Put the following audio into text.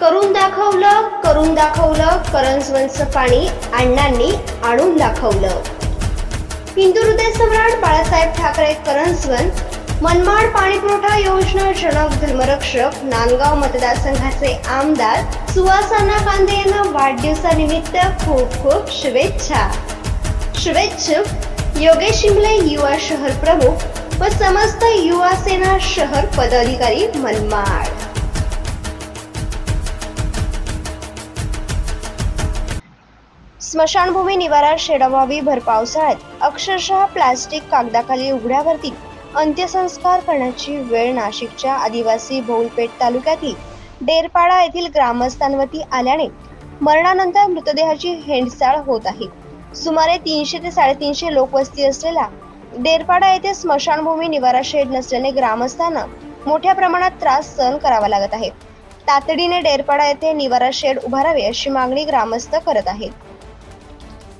करून दाखवलं करून दाखवलं करंजवनचं पाणी अण्णांनी आणून दाखवलं. हिंदू हृदय सम्राट बाळासाहेब ठाकरे करंजवन मनमाड पाणीपुरवठा योजना जनक धर्मरक्षक नांदगाव मतदारसंघाचे आमदार सुवासना कांदे यांना वाढदिवसानिमित्त खूप खूप शुभेच्छा. शुभेच्छुक योगेश शिमले युवा शहर प्रमुख व समस्त युवा सेना शहर पदाधिकारी मनमाड. स्मशानभूमी निवारा शेडवावी भर पावसाळ्यात. अक्षरशः प्लास्टिक कागदाखाली उघड्यावरती अंत्यसंस्कार करण्याची वेळ नाशिकच्या आदिवासी बहुलपेठ तालुक्यातील डेरपाडा येथील ग्रामस्थांवरती आल्याने मरणानंतर मृतदेहाची हेंडसाळ होत आहे. सुमारे तीनशे ते साडेतीनशे लोकवस्ती असलेला डेरपाडा येथे स्मशानभूमी निवारा शेड नसल्याने ग्रामस्थांना मोठ्या प्रमाणात त्रास सहन करावा लागत आहे. तातडीने डेरपाडा येथे निवारा शेड उभारावे अशी मागणी ग्रामस्थ करत आहेत.